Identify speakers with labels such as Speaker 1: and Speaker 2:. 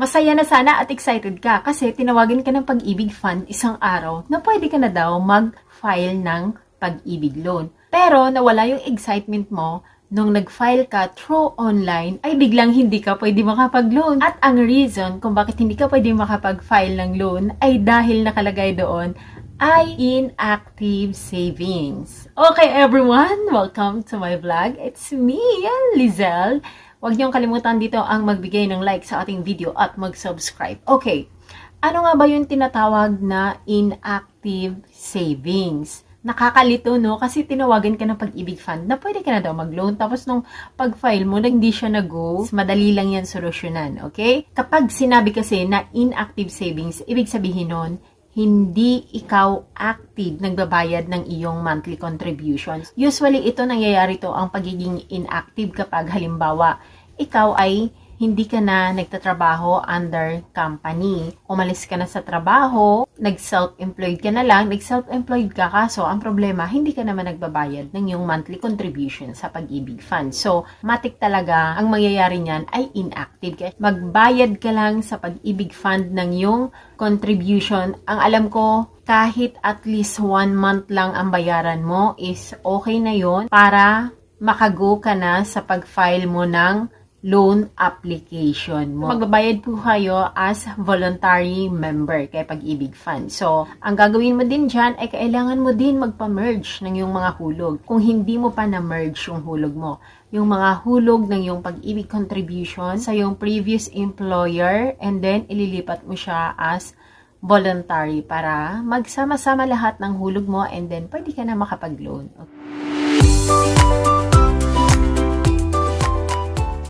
Speaker 1: Masaya na sana at excited ka kasi tinawagan ka ng pag-ibig fund isang araw na pwede ka na daw mag-file ng pag-ibig loan. Pero nawala yung excitement mo nung nag-file ka through online ay biglang hindi ka pwede makapag-loan. At ang reason kung bakit hindi ka pwede makapag-file ng loan ay dahil nakalagay doon ay inactive savings. Okay everyone, welcome to my vlog. It's me, Lizelle. Huwag niyong kalimutan dito ang magbigay ng like sa ating video at mag-subscribe. Okay, ano nga ba yung tinatawag na inactive savings? Nakakalito, no? Kasi tinawagan ka ng pag-ibig fund na pwede ka na daw mag-loan. Tapos nung pag-file mo, hindi siya nag-go, madali lang yan solusyonan, okay? Kapag sinabi kasi na inactive savings, ibig sabihin nun, hindi ikaw active nagbabayad ng iyong monthly contributions. Usually, ito nangyayari to ang pagiging inactive kapag halimbawa, ikaw ay hindi ka na nagtatrabaho under company. Umalis ka na sa trabaho, nag-self-employed ka na lang, nag-self-employed ka kaso ang problema, hindi ka naman nagbabayad ng yung monthly contribution sa pag-ibig fund. So, matik talaga ang mangyayari niyan ay inactive. Magbayad ka lang sa pag-ibig fund ng yung contribution. Ang alam ko, kahit at least one month lang ang bayaran mo is okay na yon para makago ka na sa pag-file mo ng loan application mo. Magbabayad po kayo as voluntary member kay Pag-ibig Fund. So, ang gagawin mo din dyan ay kailangan mo din magpa-merge ng yung mga hulog. Kung hindi mo pa na-merge yung hulog mo, yung mga hulog ng yung pag-ibig contribution sa yung previous employer and then ililipat mo siya as voluntary para magsama-sama lahat ng hulog mo and then pwede ka na makapag-loan. Okay.